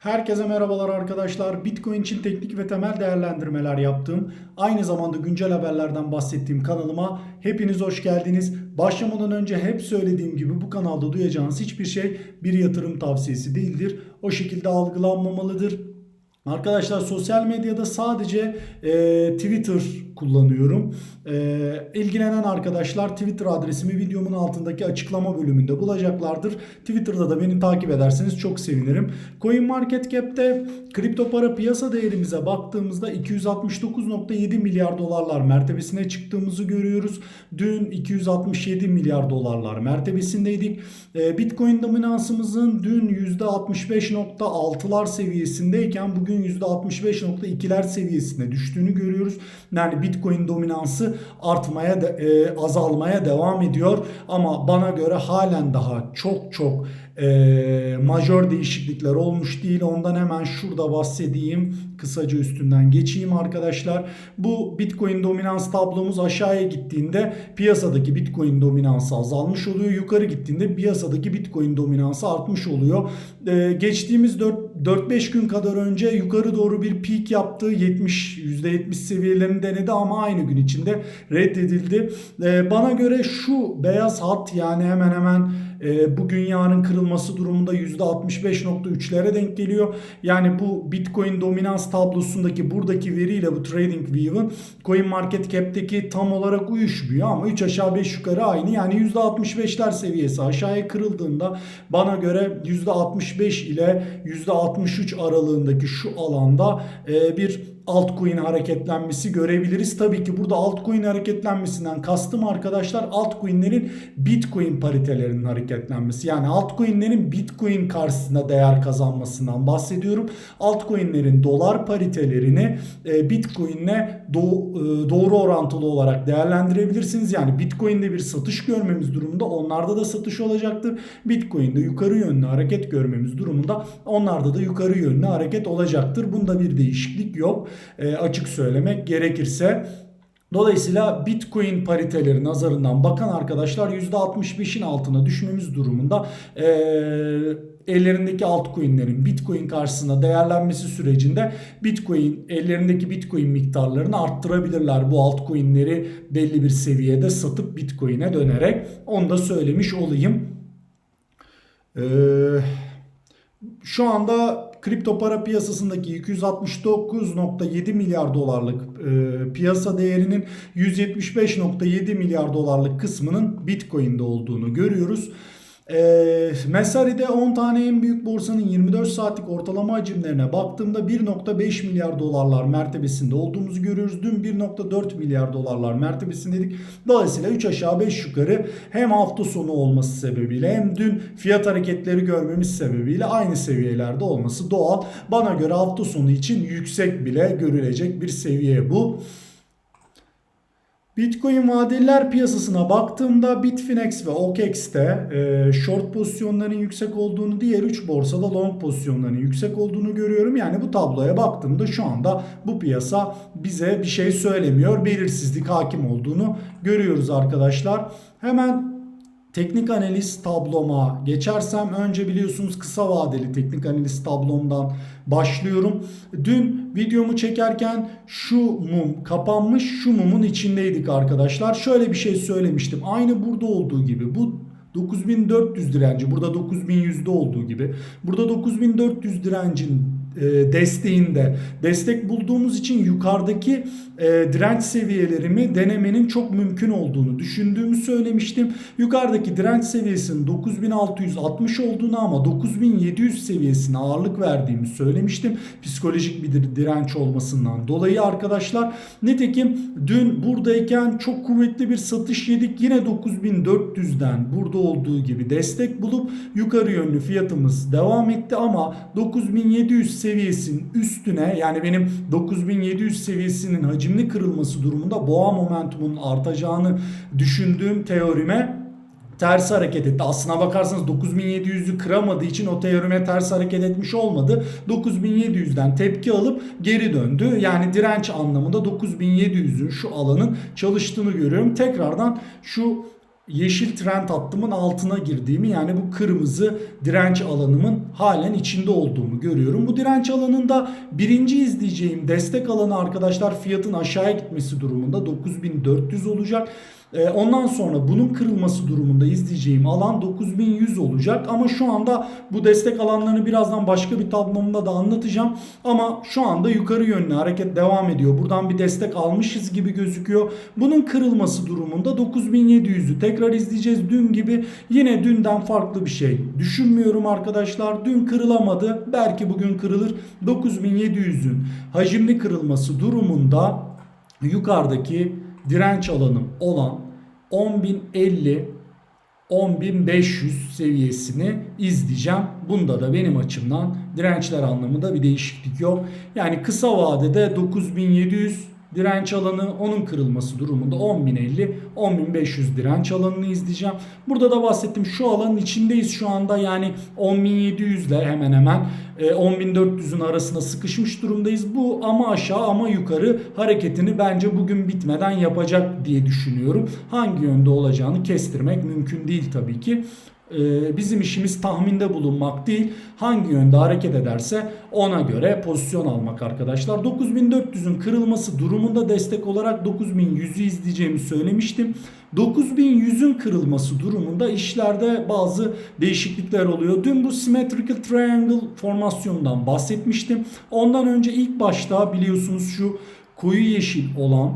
Herkese merhabalar arkadaşlar. Bitcoin için teknik ve temel değerlendirmeler yaptığım, aynı zamanda güncel haberlerden bahsettiğim kanalıma hepiniz hoş geldiniz. Başlamadan önce hep söylediğim gibi bu kanalda duyacağınız hiçbir şey bir yatırım tavsiyesi değildir. O şekilde algılanmamalıdır. Arkadaşlar sosyal medyada sadece e, Twitter kullanıyorum. E, ilgilenen arkadaşlar Twitter adresimi videomun altındaki açıklama bölümünde bulacaklardır. Twitter'da da beni takip ederseniz çok sevinirim. CoinMarketCap'te kripto para piyasa değerimize baktığımızda 269.7 milyar dolarlar mertebesine çıktığımızı görüyoruz. Dün 267 milyar dolarlar mertebesindeydik. E, Bitcoin dominansımızın dün %65.6'lar seviyesindeyken bugün %65.2'ler seviyesine düştüğünü görüyoruz. Yani Bitcoin dominansı artmaya, e, azalmaya devam ediyor. Ama bana göre halen daha çok çok e, majör değişiklikler olmuş değil. Ondan hemen şurada bahsedeyim. Kısaca üstünden geçeyim arkadaşlar. Bu Bitcoin dominans tablomuz aşağıya gittiğinde piyasadaki Bitcoin dominansı azalmış oluyor. Yukarı gittiğinde piyasadaki Bitcoin dominansı artmış oluyor. E, geçtiğimiz 4-5 gün kadar önce yukarı doğru bir peak yaptı. 70 %70 seviyelerini denedi ama aynı gün içinde reddedildi. E, bana göre şu beyaz hat yani hemen hemen e, bugün yarın kırılması durumunda %65.3'lere denk geliyor. Yani bu Bitcoin dominans tablosundaki buradaki veriyle bu Trading View'ın Coin Market Cap'teki tam olarak uyuşmuyor ama 3 aşağı 5 yukarı aynı. Yani %65'ler seviyesi aşağıya kırıldığında bana göre %65 ile %63 aralığındaki şu alanda e, bir altcoin hareketlenmesi görebiliriz. Tabii ki burada altcoin hareketlenmesinden kastım arkadaşlar altcoin'lerin Bitcoin paritelerinin hareketlenmesi. Yani altcoin'lerin Bitcoin karşısında değer kazanmasından bahsediyorum. Altcoin'lerin dolar paritelerini e, Bitcoin'le e, doğru orantılı olarak değerlendirebilirsiniz. Yani Bitcoin'de bir satış görmemiz durumunda onlarda da satış olacaktır. Bitcoin'de yukarı yönlü hareket görmemiz durumunda onlarda da yukarı yönlü hareket olacaktır. Bunda bir değişiklik yok e, açık söylemek gerekirse. Dolayısıyla Bitcoin pariteleri nazarından bakan arkadaşlar %65'in altına düşmemiz durumunda e, ellerindeki altcoin'lerin Bitcoin karşısında değerlenmesi sürecinde Bitcoin ellerindeki Bitcoin miktarlarını arttırabilirler. Bu altcoin'leri belli bir seviyede satıp Bitcoin'e dönerek onu da söylemiş olayım. Eee şu anda kripto para piyasasındaki 269.7 milyar dolarlık e, piyasa değerinin 175.7 milyar dolarlık kısmının Bitcoin'de olduğunu görüyoruz. E, Mesari'de 10 tane en büyük borsanın 24 saatlik ortalama hacimlerine baktığımda 1.5 milyar dolarlar mertebesinde olduğumuzu görüyoruz. Dün 1.4 milyar dolarlar mertebesindeydik. Dolayısıyla 3 aşağı 5 yukarı hem hafta sonu olması sebebiyle hem dün fiyat hareketleri görmemiz sebebiyle aynı seviyelerde olması doğal. Bana göre hafta sonu için yüksek bile görülecek bir seviye bu. Bitcoin vadeliler piyasasına baktığımda Bitfinex ve OKEX'te e, short pozisyonların yüksek olduğunu, diğer 3 borsada long pozisyonların yüksek olduğunu görüyorum. Yani bu tabloya baktığımda şu anda bu piyasa bize bir şey söylemiyor. Belirsizlik hakim olduğunu görüyoruz arkadaşlar. Hemen teknik analiz tabloma geçersem önce biliyorsunuz kısa vadeli teknik analiz tablomdan başlıyorum. Dün videomu çekerken şu mum kapanmış şu mumun içindeydik arkadaşlar. Şöyle bir şey söylemiştim. Aynı burada olduğu gibi bu 9400 direnci burada 9100'de olduğu gibi burada 9400 direncin desteğinde destek bulduğumuz için yukarıdaki e, direnç seviyelerimi denemenin çok mümkün olduğunu düşündüğümü söylemiştim. Yukarıdaki direnç seviyesinin 9660 olduğunu ama 9700 seviyesine ağırlık verdiğimi söylemiştim. Psikolojik bir direnç olmasından dolayı arkadaşlar. Nitekim dün buradayken çok kuvvetli bir satış yedik. Yine 9400'den burada olduğu gibi destek bulup yukarı yönlü fiyatımız devam etti ama 9700 seviyesinin üstüne yani benim 9700 seviyesinin hacimli kırılması durumunda boğa momentumunun artacağını düşündüğüm teorime ters hareket etti. Aslına bakarsanız 9700'ü kıramadığı için o teorime ters hareket etmiş olmadı. 9700'den tepki alıp geri döndü. Yani direnç anlamında 9700'ün şu alanın çalıştığını görüyorum. Tekrardan şu yeşil trend hattımın altına girdiğimi yani bu kırmızı direnç alanımın halen içinde olduğumu görüyorum. Bu direnç alanında birinci izleyeceğim destek alanı arkadaşlar fiyatın aşağıya gitmesi durumunda 9400 olacak. Ee, ondan sonra bunun kırılması durumunda izleyeceğim alan 9100 olacak. Ama şu anda bu destek alanlarını birazdan başka bir tablomda da anlatacağım. Ama şu anda yukarı yönlü hareket devam ediyor. Buradan bir destek almışız gibi gözüküyor. Bunun kırılması durumunda 9700'ü tekrar izleyeceğiz. Dün gibi yine dünden farklı bir şey düşünmüyorum arkadaşlar. Dün kırılamadı. Belki bugün kırılır. 9700'ün hacimli kırılması durumunda yukarıdaki direnç alanım olan 10.050 10.500 seviyesini izleyeceğim. Bunda da benim açımdan dirençler anlamında bir değişiklik yok. Yani kısa vadede 9700 direnç alanı onun kırılması durumunda 10.050 10.500 direnç alanını izleyeceğim. Burada da bahsettim şu alanın içindeyiz şu anda yani 10.700 ile hemen hemen 10.400'ün arasında sıkışmış durumdayız. Bu ama aşağı ama yukarı hareketini bence bugün bitmeden yapacak diye düşünüyorum. Hangi yönde olacağını kestirmek mümkün değil tabii ki. Ee, bizim işimiz tahminde bulunmak değil. Hangi yönde hareket ederse ona göre pozisyon almak arkadaşlar. 9400'ün kırılması durumunda destek olarak 9100'ü izleyeceğimi söylemiştim. 9100'ün kırılması durumunda işlerde bazı değişiklikler oluyor. Dün bu symmetrical triangle formasyonundan bahsetmiştim. Ondan önce ilk başta biliyorsunuz şu koyu yeşil olan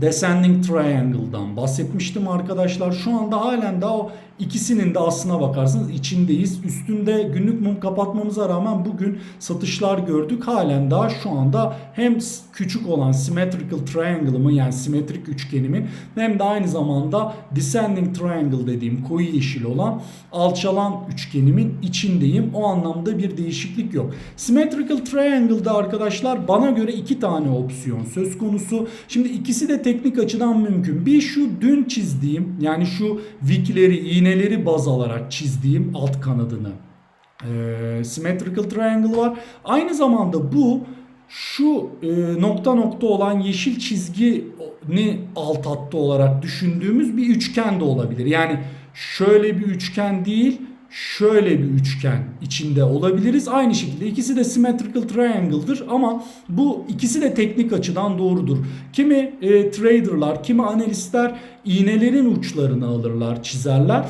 Descending Triangle'dan bahsetmiştim arkadaşlar. Şu anda halen daha o ikisinin de aslına bakarsanız içindeyiz. Üstünde günlük mum kapatmamıza rağmen bugün satışlar gördük. Halen daha şu anda hem küçük olan Symmetrical Triangle'ımın yani simetrik üçgenimin hem de aynı zamanda Descending Triangle dediğim koyu yeşil olan alçalan üçgenimin içindeyim. O anlamda bir değişiklik yok. Symmetrical Triangle'da arkadaşlar bana göre iki tane opsiyon söz konusu. Şimdi ikisi de teknik açıdan mümkün. Bir şu dün çizdiğim yani şu wikleri, iğneleri baz alarak çizdiğim alt kanadını e, symmetrical triangle var. Aynı zamanda bu şu e, nokta nokta olan yeşil çizgini alt hattı olarak düşündüğümüz bir üçgen de olabilir. Yani şöyle bir üçgen değil şöyle bir üçgen içinde olabiliriz. Aynı şekilde ikisi de symmetrical triangle'dır ama bu ikisi de teknik açıdan doğrudur. Kimi e, traderlar, kimi analistler iğnelerin uçlarını alırlar, çizerler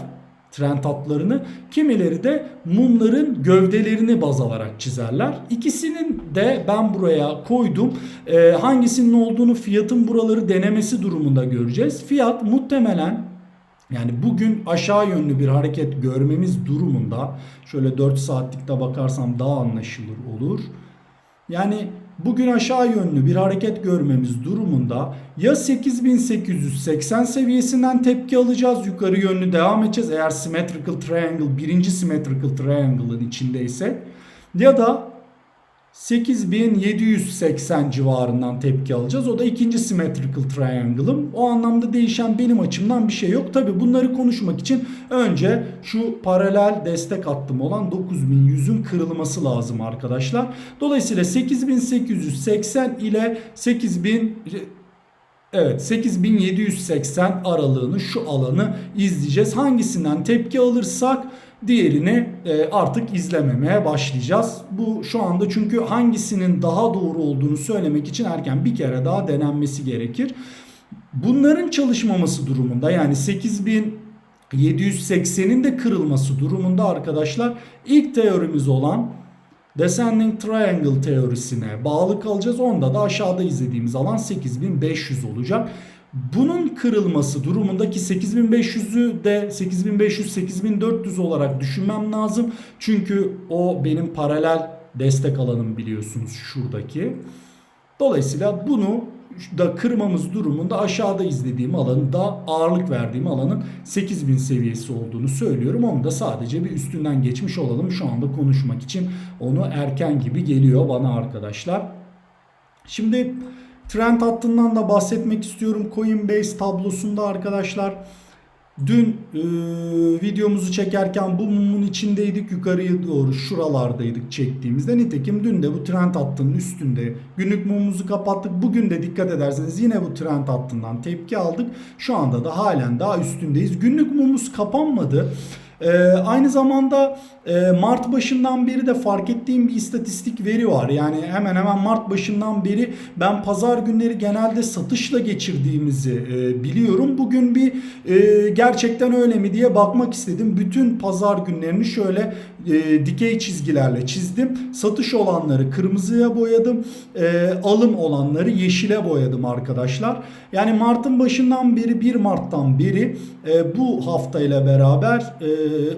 trend hatlarını. Kimileri de mumların gövdelerini baz alarak çizerler. İkisinin de ben buraya koydum. E, hangisinin olduğunu fiyatın buraları denemesi durumunda göreceğiz. Fiyat muhtemelen yani bugün aşağı yönlü bir hareket görmemiz durumunda şöyle 4 saatlikte bakarsam daha anlaşılır olur. Yani bugün aşağı yönlü bir hareket görmemiz durumunda ya 8880 seviyesinden tepki alacağız yukarı yönlü devam edeceğiz eğer symmetrical triangle birinci symmetrical triangle'ın içindeyse ya da 8780 civarından tepki alacağız. O da ikinci symmetrical triangle'ım. O anlamda değişen benim açımdan bir şey yok. Tabi bunları konuşmak için önce şu paralel destek hattım olan 9100'ün kırılması lazım arkadaşlar. Dolayısıyla 8880 ile 8000 Evet 8780 aralığını şu alanı izleyeceğiz. Hangisinden tepki alırsak diğerini e, artık izlememeye başlayacağız. Bu şu anda çünkü hangisinin daha doğru olduğunu söylemek için erken bir kere daha denenmesi gerekir. Bunların çalışmaması durumunda yani 8780'in de kırılması durumunda arkadaşlar ilk teorimiz olan Descending Triangle teorisine bağlı kalacağız. Onda da aşağıda izlediğimiz alan 8500 olacak. Bunun kırılması durumundaki 8500'ü de 8500-8400 olarak düşünmem lazım. Çünkü o benim paralel destek alanım biliyorsunuz şuradaki. Dolayısıyla bunu da kırmamız durumunda aşağıda izlediğim alanın da ağırlık verdiğim alanın 8000 seviyesi olduğunu söylüyorum. Onu da sadece bir üstünden geçmiş olalım şu anda konuşmak için. Onu erken gibi geliyor bana arkadaşlar. Şimdi trend hattından da bahsetmek istiyorum. Coinbase tablosunda arkadaşlar Dün e, videomuzu çekerken bu mumun içindeydik yukarıya doğru şuralardaydık çektiğimizde. Nitekim dün de bu trend hattının üstünde günlük mumumuzu kapattık. Bugün de dikkat ederseniz yine bu trend hattından tepki aldık. Şu anda da halen daha üstündeyiz. Günlük mumumuz kapanmadı. Ee, aynı zamanda e, Mart başından beri de fark ettiğim bir istatistik veri var. Yani hemen hemen Mart başından beri ben pazar günleri genelde satışla geçirdiğimizi e, biliyorum. Bugün bir e, gerçekten öyle mi diye bakmak istedim. Bütün pazar günlerini şöyle e, dikey çizgilerle çizdim. Satış olanları kırmızıya boyadım. E, alım olanları yeşile boyadım arkadaşlar. Yani Mart'ın başından beri 1 Mart'tan beri e, bu haftayla beraber e,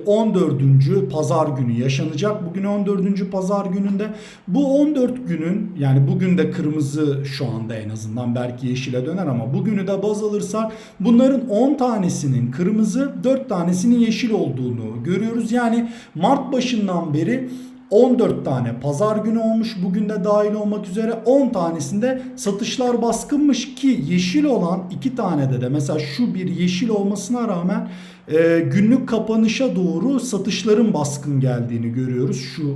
14. pazar günü yaşanacak. Bugün 14. pazar gününde bu 14 günün yani bugün de kırmızı şu anda en azından belki yeşile döner ama bugünü de baz alırsak bunların 10 tanesinin kırmızı 4 tanesinin yeşil olduğunu görüyoruz. Yani Mart başından beri 14 tane pazar günü olmuş bugün de dahil olmak üzere 10 tanesinde satışlar baskınmış ki yeşil olan 2 tane de de mesela şu bir yeşil olmasına rağmen e, günlük kapanışa doğru satışların baskın geldiğini görüyoruz. Şu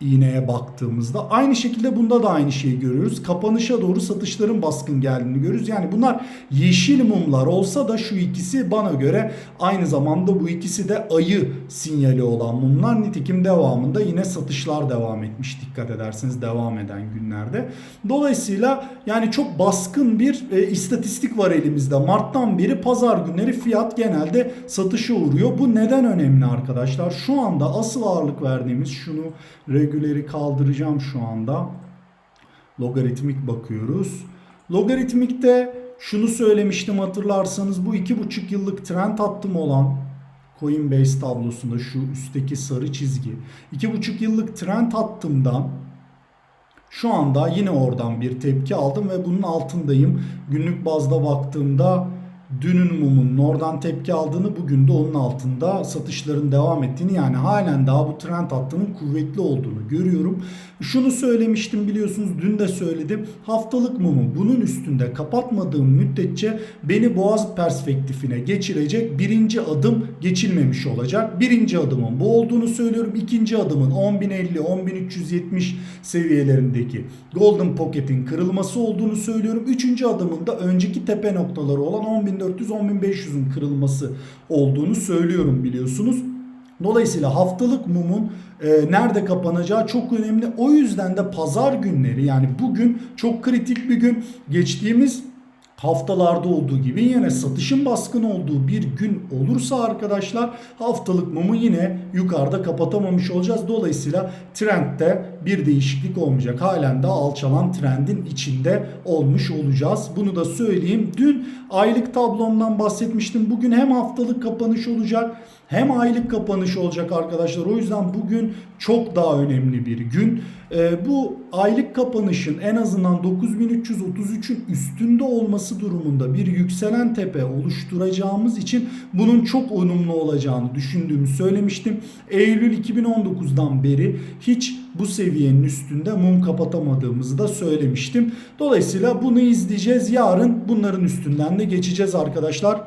iğneye baktığımızda aynı şekilde bunda da aynı şeyi görüyoruz. Kapanışa doğru satışların baskın geldiğini görüyoruz. Yani bunlar yeşil mumlar olsa da şu ikisi bana göre aynı zamanda bu ikisi de ayı sinyali olan mumlar. Nitekim devamında yine satışlar devam etmiş dikkat ederseniz devam eden günlerde. Dolayısıyla yani çok baskın bir e, istatistik var elimizde. Mart'tan beri pazar günleri fiyat genelde satışa uğruyor. Bu neden önemli arkadaşlar? Şu anda asıl ağırlık verdiğimiz şunu regüleri kaldıracağım şu anda. Logaritmik bakıyoruz. Logaritmikte şunu söylemiştim hatırlarsanız bu iki buçuk yıllık trend hattım olan Coinbase tablosunda şu üstteki sarı çizgi. iki buçuk yıllık trend hattımdan şu anda yine oradan bir tepki aldım ve bunun altındayım. Günlük bazda baktığımda dünün mumunun oradan tepki aldığını bugün de onun altında satışların devam ettiğini yani halen daha bu trend hattının kuvvetli olduğunu görüyorum. Şunu söylemiştim biliyorsunuz dün de söyledim. Haftalık mumu bunun üstünde kapatmadığım müddetçe beni boğaz perspektifine geçirecek birinci adım geçilmemiş olacak. Birinci adımın bu olduğunu söylüyorum. İkinci adımın 10.050 10.370 seviyelerindeki Golden Pocket'in kırılması olduğunu söylüyorum. Üçüncü adımın da önceki tepe noktaları olan 10.400-10.500'ün kırılması olduğunu söylüyorum biliyorsunuz. Dolayısıyla haftalık mumun e, nerede kapanacağı çok önemli. O yüzden de pazar günleri yani bugün çok kritik bir gün. Geçtiğimiz haftalarda olduğu gibi yine satışın baskın olduğu bir gün olursa arkadaşlar haftalık mumu yine yukarıda kapatamamış olacağız. Dolayısıyla trendde bir değişiklik olmayacak. Halen de alçalan trendin içinde olmuş olacağız. Bunu da söyleyeyim. Dün aylık tablomdan bahsetmiştim. Bugün hem haftalık kapanış olacak hem aylık kapanış olacak arkadaşlar. O yüzden bugün çok daha önemli bir gün. E, bu aylık kapanışın en azından 9333'ün üstünde olması durumunda bir yükselen tepe oluşturacağımız için bunun çok olumlu olacağını düşündüğümü söylemiştim. Eylül 2019'dan beri hiç bu seviyenin üstünde mum kapatamadığımızı da söylemiştim. Dolayısıyla bunu izleyeceğiz. Yarın bunların üstünden de geçeceğiz arkadaşlar.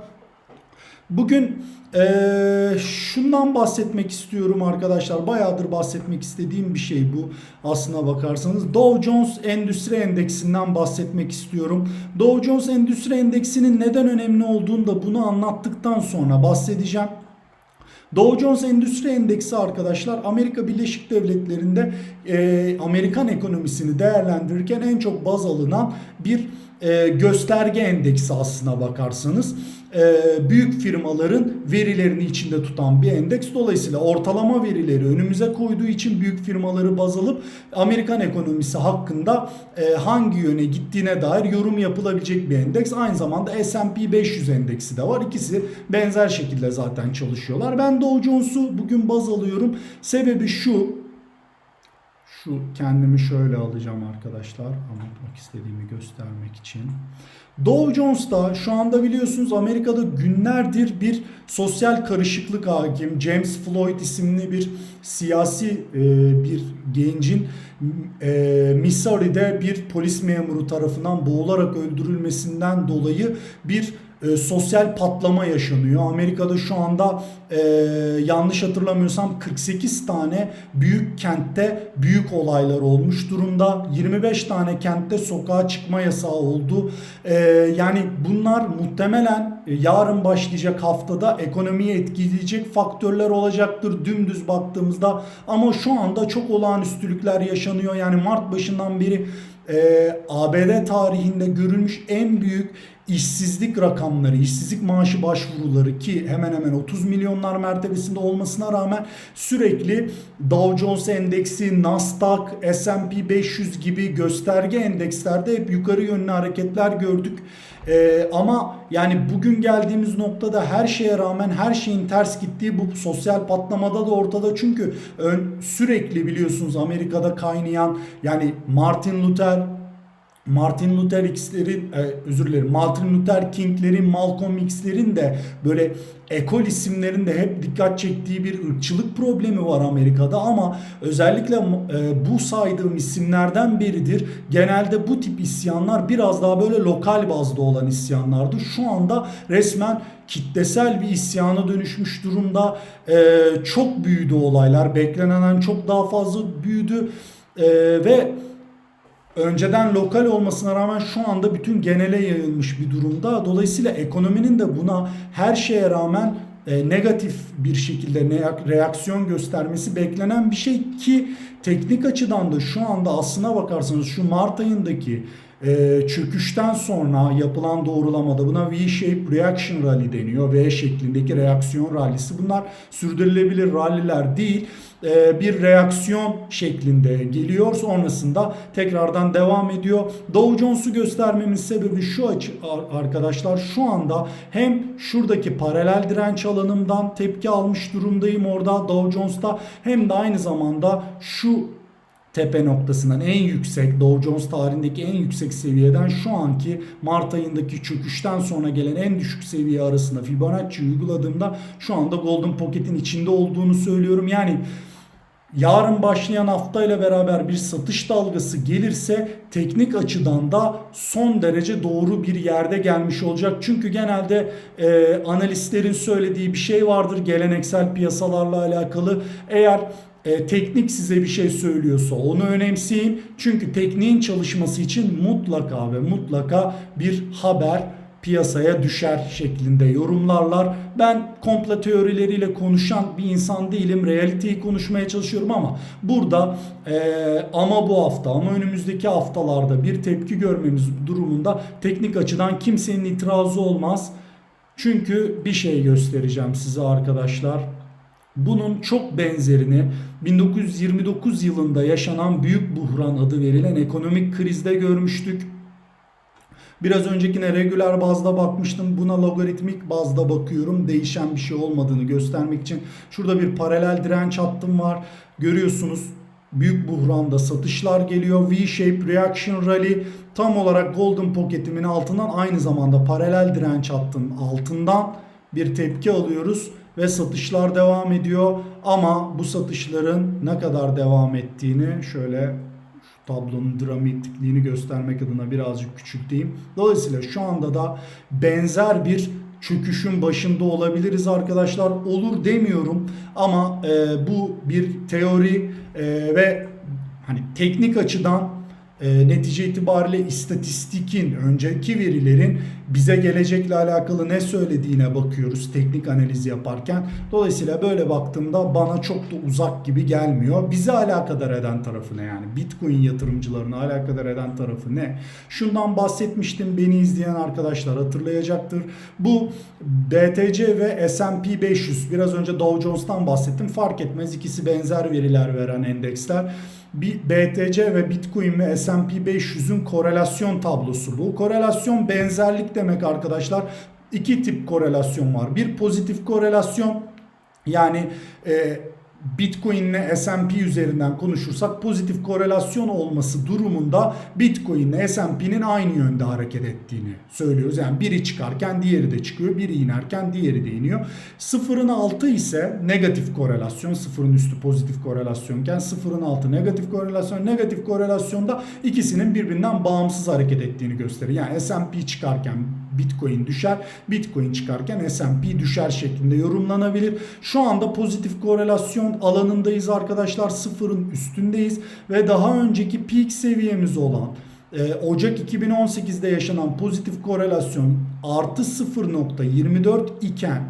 Bugün ee, şundan bahsetmek istiyorum arkadaşlar. Bayağıdır bahsetmek istediğim bir şey bu. Aslına bakarsanız Dow Jones Endüstri Endeksinden bahsetmek istiyorum. Dow Jones Endüstri Endeksinin neden önemli olduğunu da bunu anlattıktan sonra bahsedeceğim. Dow Jones Endüstri Endeksi arkadaşlar Amerika Birleşik Devletleri'nde e, Amerikan ekonomisini değerlendirirken en çok baz alınan bir e, gösterge endeksi aslına bakarsanız büyük firmaların verilerini içinde tutan bir endeks. Dolayısıyla ortalama verileri önümüze koyduğu için büyük firmaları baz alıp Amerikan ekonomisi hakkında e, hangi yöne gittiğine dair yorum yapılabilecek bir endeks. Aynı zamanda S&P 500 endeksi de var. İkisi benzer şekilde zaten çalışıyorlar. Ben Dow Jones'u bugün baz alıyorum. Sebebi şu şu kendimi şöyle alacağım arkadaşlar. Anlatmak istediğimi göstermek için. Dow Jones'ta şu anda biliyorsunuz Amerika'da günlerdir bir sosyal karışıklık hakim. James Floyd isimli bir siyasi e, bir gencin e, Missouri'de bir polis memuru tarafından boğularak öldürülmesinden dolayı bir e, sosyal patlama yaşanıyor. Amerika'da şu anda e, yanlış hatırlamıyorsam 48 tane büyük kentte büyük olaylar olmuş durumda. 25 tane kentte sokağa çıkma yasağı oldu. E, yani bunlar muhtemelen e, yarın başlayacak haftada ekonomiyi etkileyecek faktörler olacaktır dümdüz baktığımızda. Ama şu anda çok olağanüstülükler yaşanıyor. Yani Mart başından beri e, ABD tarihinde görülmüş en büyük işsizlik rakamları, işsizlik maaşı başvuruları ki hemen hemen 30 milyonlar mertebesinde olmasına rağmen sürekli Dow Jones Endeksi, Nasdaq, S&P 500 gibi gösterge endekslerde hep yukarı yönlü hareketler gördük. Ee, ama yani bugün geldiğimiz noktada her şeye rağmen her şeyin ters gittiği bu sosyal patlamada da ortada. Çünkü ön, sürekli biliyorsunuz Amerika'da kaynayan yani Martin Luther Martin Luther X'lerin e, özür dilerim Martin Luther King'lerin Malcolm X'lerin de böyle ekol isimlerin de hep dikkat çektiği bir ırkçılık problemi var Amerika'da ama özellikle e, bu saydığım isimlerden biridir. Genelde bu tip isyanlar biraz daha böyle lokal bazda olan isyanlardı. Şu anda resmen kitlesel bir isyana dönüşmüş durumda. E, çok büyüdü olaylar. Beklenenden çok daha fazla büyüdü. E, ve önceden lokal olmasına rağmen şu anda bütün genele yayılmış bir durumda. Dolayısıyla ekonominin de buna her şeye rağmen e, negatif bir şekilde reaksiyon göstermesi beklenen bir şey ki teknik açıdan da şu anda aslına bakarsanız şu Mart ayındaki e, çöküşten sonra yapılan doğrulamada buna V-shape reaction rally deniyor. V şeklindeki reaksiyon rallisi. Bunlar sürdürülebilir ralliler değil. E, bir reaksiyon şeklinde geliyor. Sonrasında tekrardan devam ediyor. Dow Jones'u göstermemin sebebi şu arkadaşlar. Şu anda hem şuradaki paralel direnç alanımdan tepki almış durumdayım orada Dow Jones'ta hem de aynı zamanda şu tepe noktasından en yüksek Dow Jones tarihindeki en yüksek seviyeden şu anki Mart ayındaki çöküşten sonra gelen en düşük seviye arasında Fibonacci uyguladığımda şu anda Golden Pocket'in içinde olduğunu söylüyorum. Yani yarın başlayan haftayla beraber bir satış dalgası gelirse teknik açıdan da son derece doğru bir yerde gelmiş olacak. Çünkü genelde e, analistlerin söylediği bir şey vardır geleneksel piyasalarla alakalı. Eğer e, teknik size bir şey söylüyorsa onu önemseyin. Çünkü tekniğin çalışması için mutlaka ve mutlaka bir haber piyasaya düşer şeklinde yorumlarlar. Ben komplo teorileriyle konuşan bir insan değilim. Realiteyi konuşmaya çalışıyorum ama burada e, ama bu hafta ama önümüzdeki haftalarda bir tepki görmemiz durumunda teknik açıdan kimsenin itirazı olmaz. Çünkü bir şey göstereceğim size arkadaşlar. Bunun çok benzerini 1929 yılında yaşanan büyük buhran adı verilen ekonomik krizde görmüştük. Biraz öncekine regüler bazda bakmıştım. Buna logaritmik bazda bakıyorum. Değişen bir şey olmadığını göstermek için. Şurada bir paralel direnç hattım var. Görüyorsunuz büyük buhranda satışlar geliyor. V-shape reaction rally tam olarak golden pocketimin altından aynı zamanda paralel direnç hattının altından bir tepki alıyoruz ve satışlar devam ediyor. Ama bu satışların ne kadar devam ettiğini şöyle tablonun dramatikliğini göstermek adına birazcık küçülteyim. Dolayısıyla şu anda da benzer bir çöküşün başında olabiliriz arkadaşlar. Olur demiyorum ama e, bu bir teori e, ve hani teknik açıdan e, netice itibariyle istatistikin, önceki verilerin bize gelecekle alakalı ne söylediğine bakıyoruz teknik analiz yaparken. Dolayısıyla böyle baktığımda bana çok da uzak gibi gelmiyor. Bizi alakadar eden tarafı ne yani? Bitcoin yatırımcılarını alakadar eden tarafı ne? Şundan bahsetmiştim beni izleyen arkadaşlar hatırlayacaktır. Bu BTC ve S&P 500 biraz önce Dow Jones'tan bahsettim. Fark etmez ikisi benzer veriler veren endeksler. BTC ve Bitcoin ve S&P 500'ün korelasyon tablosu bu. Korelasyon benzerlik demek arkadaşlar. İki tip korelasyon var. Bir pozitif korelasyon yani e, Bitcoin ile S&P üzerinden konuşursak pozitif korelasyon olması durumunda Bitcoin ile S&P'nin aynı yönde hareket ettiğini söylüyoruz. Yani biri çıkarken diğeri de çıkıyor, biri inerken diğeri de iniyor. Sıfırın altı ise negatif korelasyon, sıfırın üstü pozitif korelasyonken sıfırın altı negatif korelasyon. Negatif korelasyonda ikisinin birbirinden bağımsız hareket ettiğini gösterir. Yani S&P çıkarken Bitcoin düşer. Bitcoin çıkarken S&P düşer şeklinde yorumlanabilir. Şu anda pozitif korelasyon alanındayız arkadaşlar. Sıfırın üstündeyiz ve daha önceki peak seviyemiz olan e, Ocak 2018'de yaşanan pozitif korelasyon artı 0.24 iken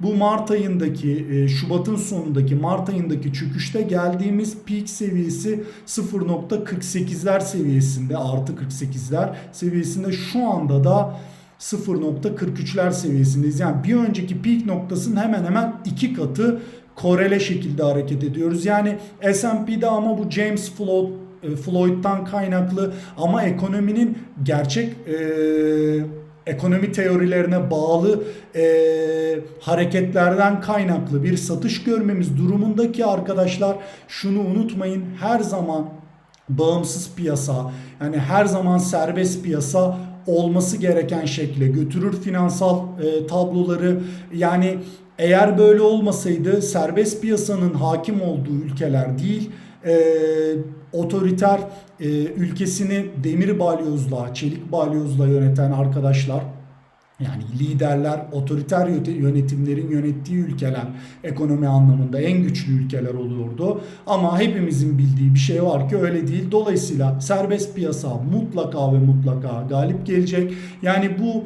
bu Mart ayındaki e, Şubat'ın sonundaki Mart ayındaki çöküşte geldiğimiz peak seviyesi 0.48'ler seviyesinde artı 48'ler seviyesinde şu anda da 0.43'ler seviyesindeyiz. Yani bir önceki peak noktasının hemen hemen iki katı korele şekilde hareket ediyoruz. Yani S&P'de ama bu James Floyd e, Floyd'dan kaynaklı ama ekonominin gerçek e, ekonomi teorilerine bağlı e, hareketlerden kaynaklı bir satış görmemiz durumundaki arkadaşlar şunu unutmayın her zaman bağımsız piyasa yani her zaman serbest piyasa olması gereken şekle götürür finansal e, tabloları. Yani eğer böyle olmasaydı serbest piyasanın hakim olduğu ülkeler değil e, otoriter e, ülkesini demir balyozla, çelik balyozla yöneten arkadaşlar yani liderler, otoriter yönetimlerin yönettiği ülkeler ekonomi anlamında en güçlü ülkeler oluyordu. Ama hepimizin bildiği bir şey var ki öyle değil. Dolayısıyla serbest piyasa mutlaka ve mutlaka galip gelecek. Yani bu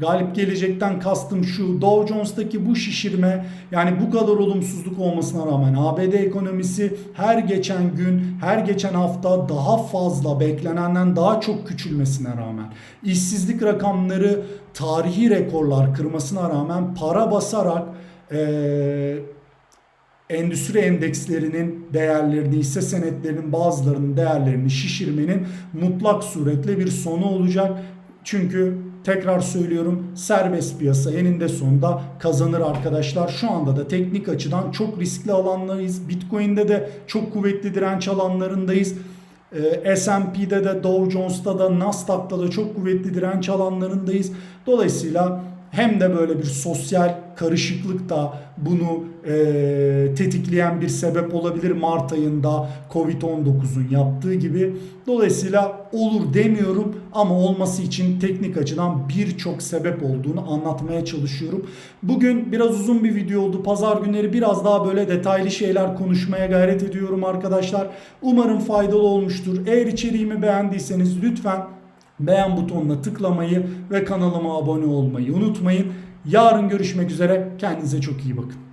galip gelecekten kastım şu Dow Jones'taki bu şişirme yani bu kadar olumsuzluk olmasına rağmen ABD ekonomisi her geçen gün her geçen hafta daha fazla beklenenden daha çok küçülmesine rağmen işsizlik rakamları tarihi rekorlar kırmasına rağmen para basarak ee, endüstri endekslerinin değerlerini, hisse senetlerinin bazılarının değerlerini şişirmenin mutlak suretle bir sonu olacak. Çünkü tekrar söylüyorum serbest piyasa eninde sonunda kazanır arkadaşlar. Şu anda da teknik açıdan çok riskli alanlarıyız. Bitcoin'de de çok kuvvetli direnç alanlarındayız. Ee, S&P'de de Dow Jones'ta da Nasdaq'ta da çok kuvvetli direnç alanlarındayız. Dolayısıyla hem de böyle bir sosyal karışıklık da bunu e, tetikleyen bir sebep olabilir Mart ayında Covid-19'un yaptığı gibi. Dolayısıyla olur demiyorum ama olması için teknik açıdan birçok sebep olduğunu anlatmaya çalışıyorum. Bugün biraz uzun bir video oldu. Pazar günleri biraz daha böyle detaylı şeyler konuşmaya gayret ediyorum arkadaşlar. Umarım faydalı olmuştur. Eğer içeriğimi beğendiyseniz lütfen beğen butonuna tıklamayı ve kanalıma abone olmayı unutmayın. Yarın görüşmek üzere. Kendinize çok iyi bakın.